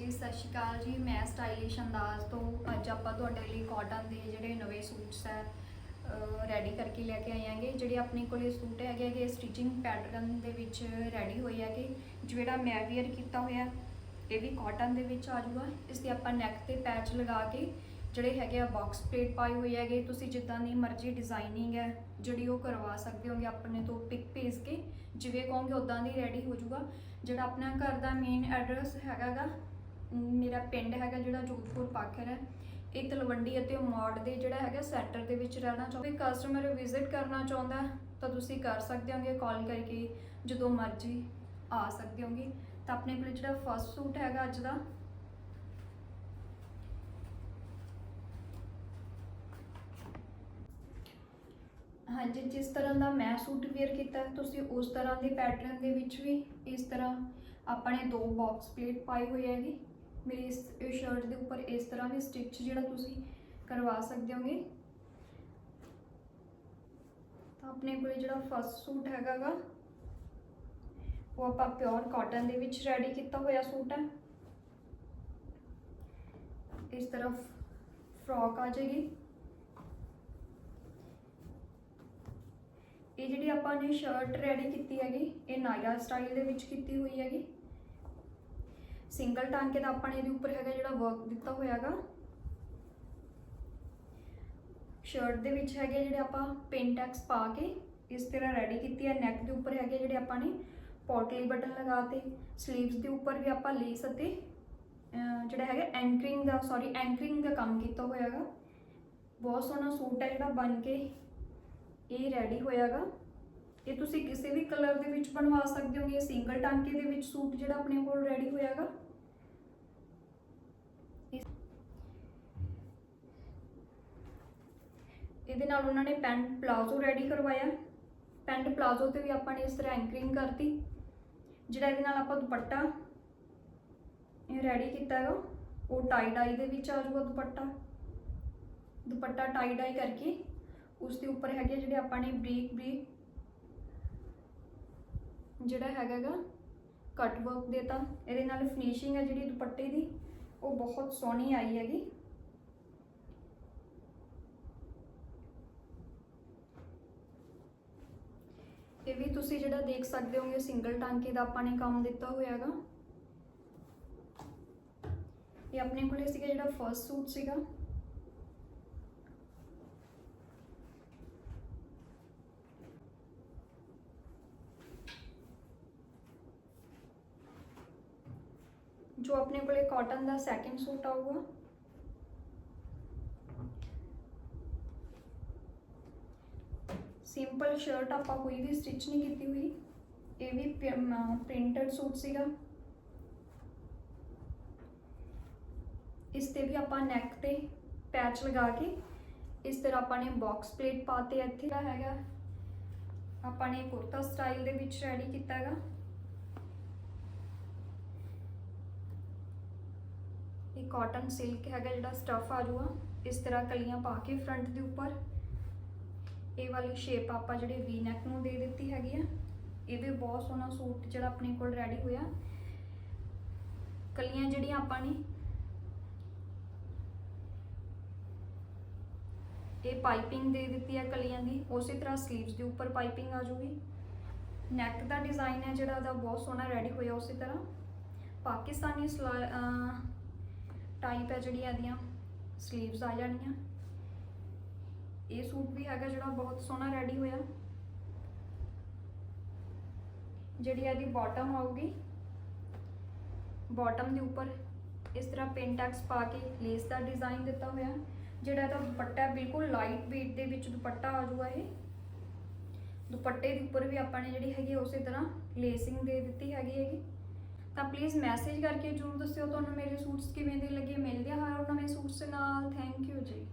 ਜੀ, ਸਤਿ ਸ਼੍ਰੀ ਅਕਾਲ ਜੀ। ਮੈਂ ਸਟਾਈਲਿਸ਼ ਅੰਦਾਜ਼ ਤੋਂ ਅੱਜ ਆਪਾਂ ਤੁਹਾਡੇ ਲਈ ਕਾਟਨ ਦੇ ਜਿਹੜੇ ਨਵੇਂ ਸੂਟਸ ਹੈ ਰੈਡੀ ਕਰਕੇ ਲੈ ਕੇ ਆਏ ਆਂਗੇ ਜਿਹੜੇ ਆਪਣੇ ਕੋਲੇ ਸੂਟ ਹੈਗੇ ਹੈਗੇ ਸਟਿਚਿੰਗ ਪੈਟਰਨ ਦੇ ਵਿੱਚ ਰੈਡੀ ਹੋਏ ਹੈਗੇ। ਜਿਹੜਾ ਮੈਂ ਵੇਅਰ ਕੀਤਾ ਹੋਇਆ, ਇਹ ਵੀ ਕਾਟਨ ਦੇ ਵਿੱਚ ਆ ਜਾਊਗਾ। ਇਸ ਦੇ ਆਪਾਂ ਨੈਕ ਤੇ ਪੈਚ ਲਗਾ ਕੇ ਜਿਹੜੇ ਹੈਗੇ ਆ ਬਾਕਸ ਪਲੇਟ ਪਾਏ ਹੋਈ ਹੈਗੇ। ਤੁਸੀਂ ਜਿੱਦਾਂ ਦੀ ਮਰਜ਼ੀ ਡਿਜ਼ਾਈਨਿੰਗ ਹੈ, ਜਿਹੜੀ ਉਹ ਕਰਵਾ ਸਕਦੇ ਹੋਗੇ ਆਪਣੇ ਤੋਂ ਪਿਕ ਭੇਜ ਕੇ। ਜਿਵੇਂ ਕਹੋਗੇ ਉਦਾਂ ਦੀ ਰੈਡੀ ਹੋ ਜਾਊਗਾ। ਜਿਹੜਾ ਆਪਣਾ ਘਰ ਦਾ ਮੇਨ ਐਡਰੈਸ ਹੈਗਾਗਾ ਮੇਰਾ ਪਿੰਡ ਹੈਗਾ ਜਿਹੜਾ ਜੋਧਪੁਰ ਪਾਖਰ ਹੈ ਇਹ ਤਲਵੰਡੀ ਅਤੇ ਮੋੜ ਦੇ ਜਿਹੜਾ ਹੈਗਾ ਸੈਂਟਰ ਦੇ ਵਿੱਚ ਰਹਿਣਾ ਚਾਹੁੰਦੇ। ਕਸਟਮਰ ਵਿਜ਼ਿਟ ਕਰਨਾ ਚਾਹੁੰਦਾ, ਤਾਂ ਤੁਸੀਂ ਕਰ ਸਕਦੇ ਹੋਗੇ ਕਾਲ ਕਰਕੇ, ਜਦੋਂ ਮਰਜ਼ੀ ਆ ਸਕਦੇ ਹੋਗੇ। ਤਾਂ ਆਪਣੇ ਕੋਲ ਜਿਹੜਾ ਫਸਟ ਸੂਟ ਹੈਗਾ ਅੱਜ ਦਾ। ਹਾਂਜੀ, ਜਿਸ ਤਰ੍ਹਾਂ ਦਾ ਮੈਂ ਸੂਟ ਵੇਅਰ ਕੀਤਾ, ਤੁਸੀਂ ਉਸ ਤਰ੍ਹਾਂ ਦੇ ਪੈਟਰਨ ਦੇ ਵਿੱਚ ਵੀ ਇਸ ਤਰ੍ਹਾਂ ਆਪਣੇ ਦੋ ਬਾਕਸ ਪਲੇਟ ਪਾਈ ਹੋਈ ਹੈਗੀ। ਮੇਰੀ ਇਸ ਸ਼ਰਟ ਦੇ ਉੱਪਰ ਇਸ ਤਰ੍ਹਾਂ ਵੀ ਸਟਿਚ ਜਿਹੜਾ ਤੁਸੀਂ ਕਰਵਾ ਸਕਦੇ ਹੋਗੇ। ਤਾਂ ਆਪਣੇ ਕੋਲ ਜਿਹੜਾ ਫਸਟ ਸੂਟ ਹੈਗਾਗਾ, ਉਹ ਆਪਾਂ ਪਿਓਰ ਕਾਟਨ ਦੇ ਵਿੱਚ ਰੈਡੀ ਕੀਤਾ ਹੋਇਆ ਸੂਟ ਹੈ। ਇਸ ਤਰ੍ਹਾਂ ਫਰੋਕ ਆ ਜਾਏਗੀ। ਇਹ ਜਿਹੜੀ ਆਪਾਂ ਨੇ ਸ਼ਰਟ ਰੈਡੀ ਕੀਤੀ ਹੈਗੀ, ਇਹ ਨਾਇਰਾ ਸਟਾਈਲ ਦੇ ਵਿੱਚ ਕੀਤੀ ਹੋਈ ਹੈਗੀ। ਸਿੰਗਲ ਟਾਂਕੇ ਦਾ ਆਪਾਂ ਨੇ ਇਹਦੇ ਉੱਪਰ ਹੈਗਾ ਜਿਹੜਾ ਵਰਕ ਦਿੱਤਾ ਹੋਇਆ ਹੈਗਾ ਸ਼ਰਟ ਦੇ ਵਿੱਚ ਹੈਗੇ ਜਿਹੜੇ ਆਪਾਂ ਪਿੰਟੈਕਸ ਪਾ ਕੇ ਇਸ ਤਰ੍ਹਾਂ ਰੈਡੀ ਕੀਤੀ ਹੈ ਨੈਕ ਦੇ ਉੱਪਰ ਹੈਗੇ ਜਿਹੜੇ ਆਪਾਂ ਨੇ ਪੋਟਲੀ ਬਟਨ ਲਗਾਤੇ ਸਲੀਵਸ ਦੇ ਉੱਪਰ ਵੀ ਆਪਾਂ ਲੇਸ ਅਤੇ ਜਿਹੜਾ ਹੈਗਾ ਐਂਕਰਿੰਗ ਦਾ ਸੌਰੀ ਐਂਕਰਿੰਗ ਦਾ ਕੰਮ ਕੀਤਾ ਹੋਇਆ ਹੈਗਾ ਬਹੁਤ ਸੋਹਣਾ ਸੂਟ ਹੈ ਜਿਹੜਾ ਬਣ ਕੇ ਇਹ ਰੈਡੀ ਹੋਇਆਗਾ। ਇਹ ਤੁਸੀਂ ਕਿਸੇ ਵੀ ਕਲਰ ਦੇ ਵਿੱਚ ਬਣਵਾ ਸਕਦੇ ਹੋ। ਇਹ ਸਿੰਗਲ ਟਾਂਕੇ ਦੇ ਵਿੱਚ ਸੂਟ ਜਿਹੜਾ ਆਪਣੇ ਕੋਲ ਰੈਡੀ ਹੋਇਆਗਾ। ਇਹਦੇ ਨਾਲ ਉਹਨਾਂ ਨੇ ਪੈਂਟ ਪਲਾਜ਼ੋ ਰੈਡੀ ਕਰਵਾਇਆ। ਪੈਂਟ ਪਲਾਜ਼ੋ ਤੇ ਵੀ ਆਪਾਂ ਨੇ ਇਸ ਤਰ੍ਹਾਂ ਐਂਕਰਿੰਗ ਕਰਤੀ, ਜਿਹੜਾ ਇਹਦੇ ਨਾਲ ਆਪਾਂ ਦੁਪੱਟਾ ਇਹ ਰੈਡੀ ਕੀਤਾ ਹੈਗਾ, ਉਹ ਟਾਈ ਡਾਈ ਦੇ ਵਿੱਚ ਆ ਜਾਊਗਾ ਦੁਪੱਟਾ। ਦੁਪੱਟਾ ਟਾਈ ਡਾਈ ਕਰਕੇ ਉਸ ਦੇ ਉੱਪਰ ਹੈਗੇ ਜਿਹੜੇ ਆਪਾਂ ਨੇ ਬਰੀਕ ਬਰੀਕ ਜਿਹੜਾ ਹੈਗਾਗਾ ਕੱਟ ਵਰਕ ਦੇ ਦੇਤਾ ਇਹਦੇ ਨਾਲ ਫਿਨਿਸ਼ਿੰਗ ਹੈ ਜਿਹੜੀ ਦੁਪੱਟੇ ਦੀ, ਉਹ ਬਹੁਤ ਸੋਹਣੀ ਆਈ ਹੈਗੀ। ਇਹ ਵੀ ਤੁਸੀਂ ਜਿਹੜਾ ਦੇਖ ਸਕਦੇ ਹੋਗੇ ਸਿੰਗਲ ਟਾਂਕੇ ਦਾ ਆਪਾਂ ਨੇ ਕੰਮ ਦਿੱਤਾ ਹੋਇਆ ਇਹ ਆਪਣੇ ਕੋਲੇ ਸੀਗਾ ਜਿਹੜਾ ਫਰਸਟ ਸੂਟ ਸੀਗਾ। ਜੋ ਆਪਣੇ ਕੋਲੇ ਕਾਟਨ ਦਾ ਸੈਕਿੰਡ ਸੂਟ ਆਊਗਾ। ਸਿੰਪਲ ਸ਼ਰਟ ਆਪਾਂ ਕੋਈ ਵੀ ਸਟਿਚ ਨਹੀਂ ਕੀਤੀ ਹੋਈ। ਇਹ ਵੀ ਪ੍ਰਿੰਟਡ ਸੂਟ ਸੀਗਾ। ਇਸ ਤੇ ਵੀ ਆਪਾਂ ਨੈਕ ਤੇ ਪੈਚ ਲਗਾ ਕੇ ਇਸ ਤਰ੍ਹਾਂ ਆਪਾਂ ਨੇ ਬਾਕਸ ਪਲੇਟ ਪਾਤੇ ਇੱਥੇ ਦਾ ਹੈਗਾ, ਆਪਾਂ ਨੇ ਕੁਰਤਾ ਸਟਾਈਲ ਦੇ ਵਿੱਚ ਰੈਡੀ ਕੀਤਾ ਹੈਗਾ। ਇਹ ਕਾਟਨ ਸਿਲਕ ਹੈਗਾ ਜਿਹੜਾ ਸਟਫ ਆ ਜੂਗਾ ਇਸ ਤਰ੍ਹਾਂ ਕਲੀਆਂ ਪਾ ਕੇ ਫਰੰਟ ਦੇ ਉੱਪਰ। ਇਹ ਵਾਲੀ ਸ਼ੇਪ ਆਪਾਂ ਜਿਹੜੇ ਵੀ ਨੈਕ ਨੂੰ ਦੇ ਦਿੱਤੀ ਹੈਗੀ ਆ, ਇਹ ਵੀ ਬਹੁਤ ਸੋਹਣਾ ਸੂਟ ਜਿਹੜਾ ਆਪਣੇ ਕੋਲ ਰੈਡੀ ਹੋਇਆ। ਕਲੀਆਂ ਜਿਹੜੀਆਂ ਆਪਾਂ ਨੇ, ਇਹ ਪਾਈਪਿੰਗ ਦੇ ਦਿੱਤੀ ਹੈ ਕਲੀਆਂ ਦੀ, ਉਸੇ ਤਰ੍ਹਾਂ ਸਲੀਵਸ ਦੇ ਉੱਪਰ ਪਾਈਪਿੰਗ ਆ ਜੂਗੀ। ਨੈਕ ਦਾ ਡਿਜ਼ਾਈਨ ਹੈ ਜਿਹੜਾ ਦਾ ਬਹੁਤ ਸੋਹਣਾ ਰੈਡੀ ਹੋਇਆ ਉਸੇ ਤਰ੍ਹਾਂ। ਪਾਕਿਸਤਾਨੀ ਟਾਈਪ ਹੈ ਜਿਹੜੀਆਂ ਇਹਦੀਆਂ ਸਲੀਵਸ ਆ ਜਾਣੀਆਂ। ਇਹ ਸੂਟ ਵੀ ਹੈਗਾ ਜਿਹੜਾ ਬਹੁਤ ਸੋਹਣਾ ਰੈਡੀ ਹੋਇਆ। ਜਿਹੜੀ ਇਹਦੀ ਬਾਟਮ ਆਊਗੀ ਬਾਟਮ ਦੇ ਉੱਪਰ ਇਸ ਤਰ੍ਹਾਂ ਪਿੰਟੈਕਸ ਪਾ ਕੇ ਲੇਸ ਦਾ ਡਿਜ਼ਾਈਨ ਦਿੱਤਾ ਹੋਇਆ। ਜਿਹੜਾ ਇਹਦਾ ਦੁਪੱਟਾ ਬਿਲਕੁਲ ਲਾਈਟ weight ਦੇ ਵਿੱਚ ਦੁਪੱਟਾ ਆ ਜਾਊਗਾ ਇਹ। ਦੁਪੱਟੇ ਦੇ ਉੱਪਰ ਵੀ ਆਪਾਂ ਨੇ ਜਿਹੜੀ ਹੈਗੀ ਉਸੇ ਤਰ੍ਹਾਂ ਲੇਸਿੰਗ ਦੇ ਦਿੱਤੀ ਹੈਗੀ ਹੈਗੀ। ਤਾਂ ਪਲੀਜ਼ ਮੈਸੇਜ ਕਰਕੇ ਜਰੂਰ ਦੱਸਿਓ ਤੁਹਾਨੂੰ ਮੇਰੇ ਸੂਟਸ ਕਿਵੇਂ ਦੇ ਲੱਗੇ, ਮਿਲਦੇ ਆ ਹਰ ਨਵੇਂ ਸੂਟਸ ਦੇ ਨਾਲ। ਥੈਂਕ ਯੂ ਜੀ।